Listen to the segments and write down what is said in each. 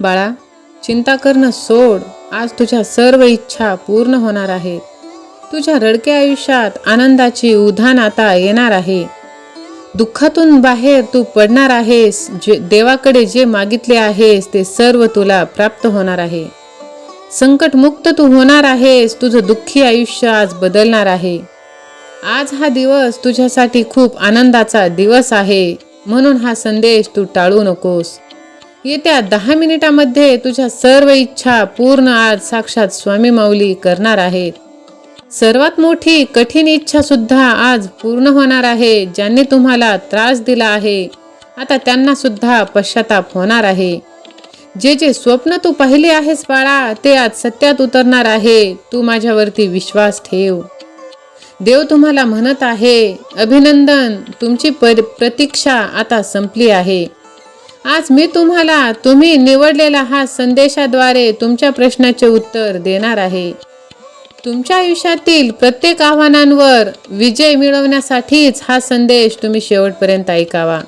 बाळा चिंता करणं सोड. आज तुझ्या सर्व इच्छा पूर्ण होणार आहेत. तुझ्या रडक्या आयुष्यात आनंदाची उधाण आता येणार आहे. दुःखातून बाहेर तू पडणार आहेस जे देवाकडे जे मागितले आहेस ते सर्व तुला प्राप्त होणार आहे. संकटमुक्त तू होणार आहेस तुझं दुःखी आयुष्य आज बदलणार आहे. आज हा दिवस तुझ्यासाठी खूप आनंदाचा दिवस आहे म्हणून हा संदेश तू टाळू नकोस. येत्या दहा मिनिटामध्ये तुझ्या सर्व इच्छा पूर्ण आज साक्षात स्वामी माऊली करणार आहेत. सर्वात मोठी कठीण इच्छा सुद्धा आज पूर्ण होणार आहे ज्यांनी तुम्हाला त्रास दिला आहे. आता त्यांना सुद्धा पश्चाताप होणार आहे. जे जे स्वप्न तू पाहिले आहेस बाळा ते आज सत्यात उतरणार आहे. तू माझ्यावरती विश्वास ठेव. देव तुम्हाला म्हणत आहे अभिनंदन तुमची पर प्रतीक्षा आता संपली आहे. आज मी तुम्हाला तुम्ही निवडलेला हा संदेशाद्वारे तुमच्या प्रश्नाचे उत्तर देणार आहे. तुमच्या आयुष्यातील प्रत्येक आव्हानांवर विजय मिळवण्यासाठीच हा संदेश तुम्ही शेवटपर्यंत ऐकावा.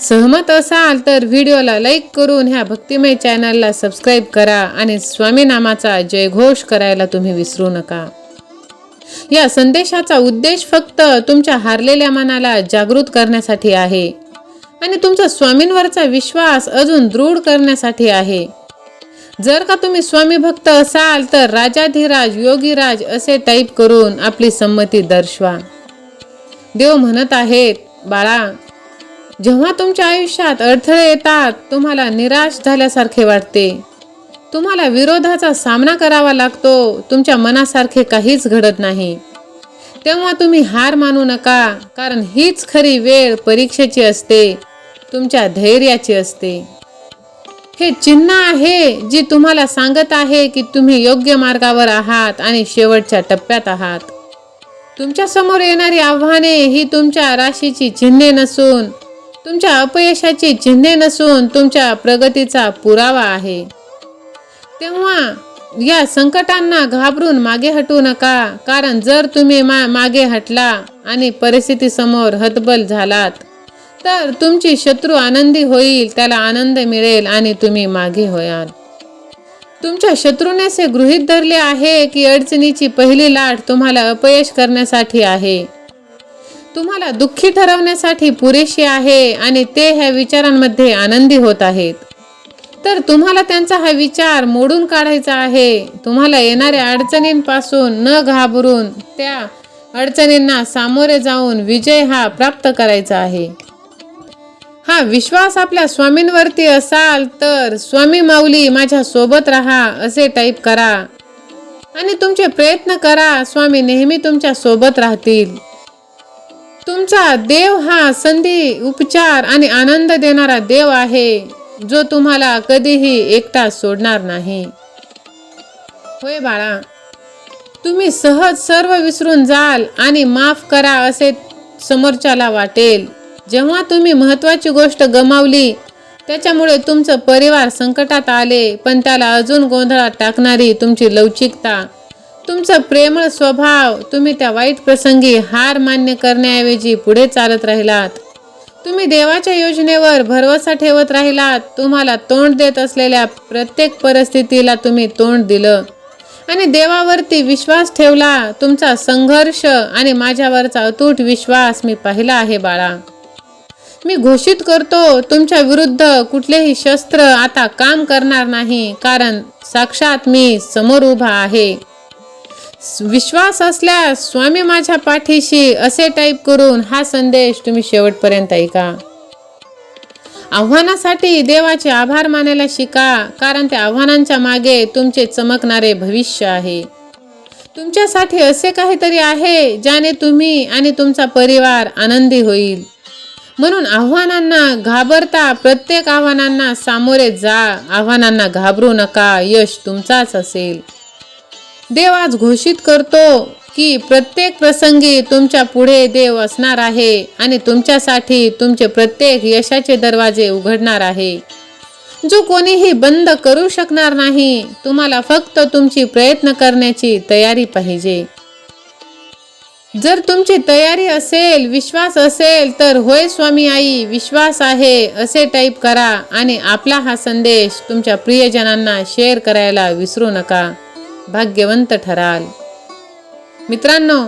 सहमत असाल तर व्हिडिओला लाईक करून ह्या भक्तिमय चॅनलला सबस्क्राईब करा आणि स्वामीनामाचा जयघोष करायला तुम्ही विसरू नका. या संदेशाचा उद्देश फक्त तुमच्या हारलेल्या मनाला जागृत करण्यासाठी आहे. आणि तुमचा स्वामींवरचा विश्वास अजून दृढ करण्यासाठी आहे. जर का तुम्ही स्वामी भक्त असाल तर राजाधिराज योगीराज असे टाईप करून आपली संमती दर्शवा. देव म्हणत आहेत बाळा जेव्हा तुमच्या आयुष्यात अडथळे येतात तुम्हाला निराश झाल्यासारखे वाटते. तुम्हाला विरोधाचा सामना करावा लागतो तुमच्या मनासारखे काहीच घडत नाही. तेव्हा तुम्ही हार मानू नका कारण हीच खरी वेळ परीक्षेची असते. तुमच्या धैर्याची असते. हे चिन्ह आहे जी तुम्हाला सांगत आहे की तुम्ही योग्य मार्गावर आहात आणि शेवटच्या टप्प्यात आहात. तुमच्यासमोर येणारी आव्हाने ही तुमच्या राशीची चिन्हे नसून तुमच्या अपयशाची चिन्हे नसून तुमच्या प्रगतीचा पुरावा आहे. तेव्हा या संकटांना घाबरून मागे हटू नका कारण जर तुम्ही मा मागे हटला आणि परिस्थितीसमोर हतबल झालात तर तुमची शत्रू आनंदी होईल त्याला आनंद मिळेल आणि तुम्ही मागे होयाल. तुमच्या शत्रूने असे गृहीत धरले आहे की अडचणीची पहिली लाट तुम्हाला अपयश करण्यासाठी आहे. तुम्हाला दुःखी ठरवण्यासाठी पुरेशी आहे आणि ते ह्या विचारांमध्ये आनंदी होत आहेत. तर तुम्हाला त्यांचा हा विचार मोडून काढायचा आहे. तुम्हाला येणाऱ्या अडचणींपासून न घाबरून त्या अडचणींना सामोरे जाऊन विजय हा प्राप्त करायचा आहे. हा विश्वास आपल्या स्वामींवरती असाल तर स्वामी माऊली माझ्या सोबत राहा असे टाईप करा. आणि तुमचे प्रयत्न करा स्वामी नेहमी तुमच्यासोबत राहतील. तुमचा देव हा संधी उपचार आणि आनंद देणारा देव आहे जो तुम्हाला कधीही एकटा सोडणार नाही. होय बाळा तुम्ही सहज सर्व विसरून जाल आणि माफ करा असे समोरच्याला वाटेल. जेव्हा तुम्ही महत्त्वाची गोष्ट गमावली त्याच्यामुळे तुमचं परिवार संकटात आले पण त्याला अजून गोंधळात टाकणारी तुमची लवचिकता तुमचा प्रेमळ स्वभाव तुम्ही त्या वाईट प्रसंगी हार मान्य करण्याऐवजी पुढे चालत राहिलात. तुम्ही देवाच्या योजनेवर भरवसा ठेवत राहिलात तुम्हाला तोंड देत असलेल्या प्रत्येक परिस्थितीला तुम्ही तोंड दिलं. आणि देवावरती विश्वास ठेवला तुमचा संघर्ष आणि माझ्यावरचा अतूट विश्वास मी पाहिला आहे बाळा. मी घोषित करतो तुमच्या विरुद्ध कुठलेही शस्त्र आता काम करणार नाही कारण साक्षात मी समोर उभा आहे. विश्वास असल्यास स्वामी माझ्या पाठीशी असे टाईप करून हा संदेश तुम्ही शेवटपर्यंत ऐका. आव्हानासाठी देवाचे आभार मानायला शिका कारण त्या आव्हानांच्या मागे तुमचे चमकणारे भविष्य आहे. तुमच्यासाठी असे काहीतरी आहे ज्याने तुम्ही आणि तुमचा परिवार आनंदी होईल. म्हणून आव्हानांना घाबरता प्रत्येक आव्हानांना सामोरे जा आव्हानांना घाबरू नका यश तुमचाच असेल. देव आज घोषित करतो की प्रत्येक प्रसंगी तुमच्यापुढे देव असणार आहे आणि तुमच्यासाठी तुमचे प्रत्येक यशाचे दरवाजे उघडणार आहे. जो कोणीही बंद करू शकणार नाही तुम्हाला फक्त तुमची प्रयत्न करण्याची तयारी पाहिजे. जर तुमची तयारी असेल विश्वास असेल तर होय स्वामी आई विश्वास आहे असे टाईप करा आणि आपला हा संदेश तुमच्या प्रियजनांना शेअर करायला विसरू नका. भाग्यवंत ठराल. मित्रांनो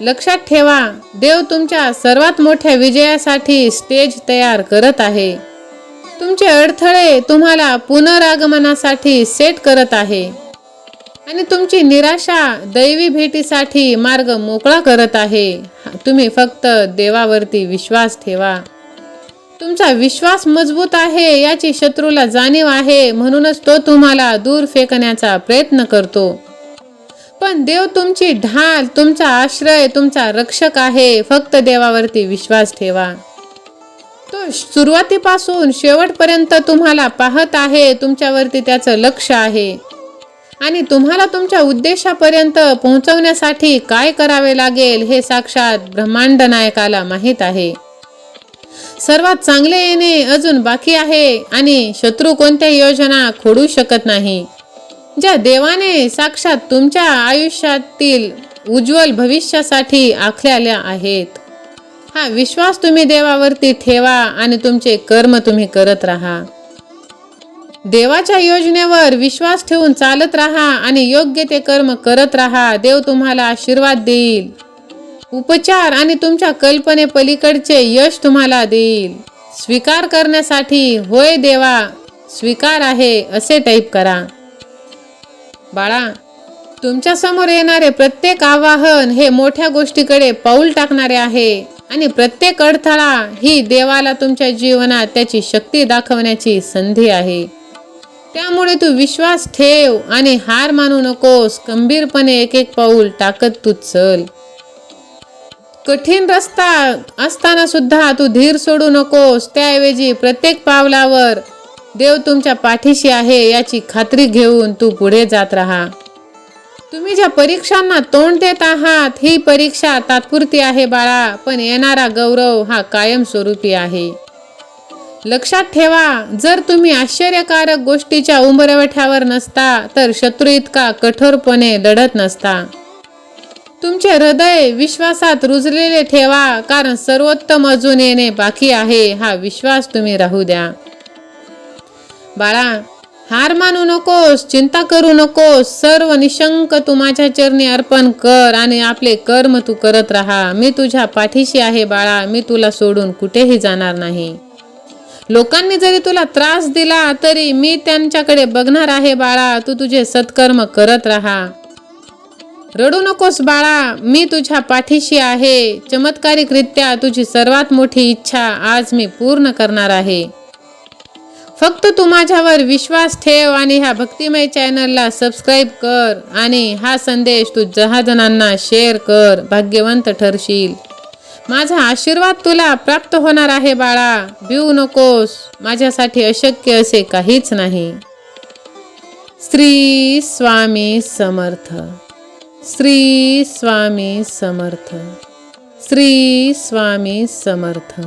लक्षात ठेवा देव तुमच्या सर्वात मोठ्या विजयासाठी स्टेज तयार करत आहे. तुमचे अडथळे तुम्हाला पुनरागमनासाठी सेट करत आहे. आणि तुमची निराशा दैवी भेटीसाठी मार्ग मोकळा करत आहे. तुम्ही फक्त देवावरती विश्वास ठेवा. तुमचा विश्वास मजबूत आहे याची शत्रूला जाणीव आहे म्हणूनच तो तुम्हाला दूर फेकण्याचा प्रयत्न करतो. पण देव तुमची ढाल तुमचा आश्रय तुमचा रक्षक आहे फक्त देवावरती विश्वास ठेवा. तो सुरुवातीपासून शेवटपर्यंत तुम्हाला पाहत आहे तुमच्यावरती त्याचं लक्ष आहे. आणि तुम्हाला तुमच्या उद्देशापर्यंत पोहोचवण्यासाठी काय करावे लागेल हे साक्षात ब्रह्मांड नायकाला माहीत आहे. सर्वात चांगले येणे अजून बाकी आहे आणि शत्रू कोणत्या योजना खोडू शकत नाही. ज्या देवाने साक्षात तुमच्या आयुष्यातील उज्ज्वल भविष्यासाठी आखलेल्या आहेत. हा विश्वास तुम्ही देवावरती ठेवा आणि तुमचे कर्म तुम्ही करत राहा. देवाच्या योजनेवर विश्वास ठेवून चालत राहा आणि योग्य ते कर्म करत राहा. देव तुम्हाला आशीर्वाद देईल. उपचार आणि तुमच्या कल्पने पलीकडचे यश तुम्हाला देईल. स्वीकार करण्यासाठी होय देवा स्वीकार आहे असे टाईप करा. बाळा तुमच्यासमोर येणारे प्रत्येक आवाहन हे मोठ्या गोष्टीकडे पाऊल टाकणारे आहे आणि प्रत्येक अडथळा ही देवाला तुमच्या जीवनात त्याची शक्ती दाखवण्याची संधी आहे. त्यामुळे तू विश्वास ठेव आणि हार मानू नकोस. गंभीरपणे एक एक पाऊल टाकत तू चल. कठीण रस्ता असताना सुद्धा तू धीर सोडू नकोस. त्याऐवजी प्रत्येक पावलावर देव तुमच्या पाठीशी आहे याची खात्री घेऊन तू पुढे जात राहा. तुम्ही ज्या परीक्षांना तोंड देत आहात ही परीक्षा तात्पुरती आहे बाळा पण येणारा गौरव हा कायमस्वरूपी आहे. लक्षात ठेवा जर तुम्ही आश्चर्यकारक गोष्टीच्या उंबरवठ्यावर नसता तर शत्रू इतका कठोरपणे लढत नसता. तुमचे हृदय विश्वासात रुजलेले ठेवा कारण सर्वोत्तम अजून येणे बाकी आहे हा विश्वास तुम्ही राहू द्या. बाळा हार मानू नकोस चिंता करू नकोस सर्व निशंक तू माझ्या चरणी अर्पण कर आणि आपले कर्म तू करत राहा. मी तुझ्या पाठीशी आहे बाळा मी तुला सोडून कुठेही जाणार नाही. लोकांनी जरी तुला त्रास दिला तरी मी त्यांच्याकडे बघणार आहे बाळा तू तुझे सत्कर्म करत राहा. रडू नकोस बाळा मी तुझ्या पाठीशी आहे. चमत्कारिकरित्या तुझी सर्वात मोठी इच्छा आज मी पूर्ण करणार आहे. फक्त तू माझ्यावर विश्वास ठेव आणि ह्या भक्तिमय चॅनलला सबस्क्राईब कर आणि हा संदेश तू जहाजनांना शेअर कर भाग्यवंत ठरशील. माझा आशीर्वाद तुला प्राप्त होणार आहे बाळा. बिऊ नकोस. माझ्यासाठी अशक्य असे काहीच नाही. श्री स्वामी समर्थ. श्री स्वामी समर्थ. श्री स्वामी समर्थ.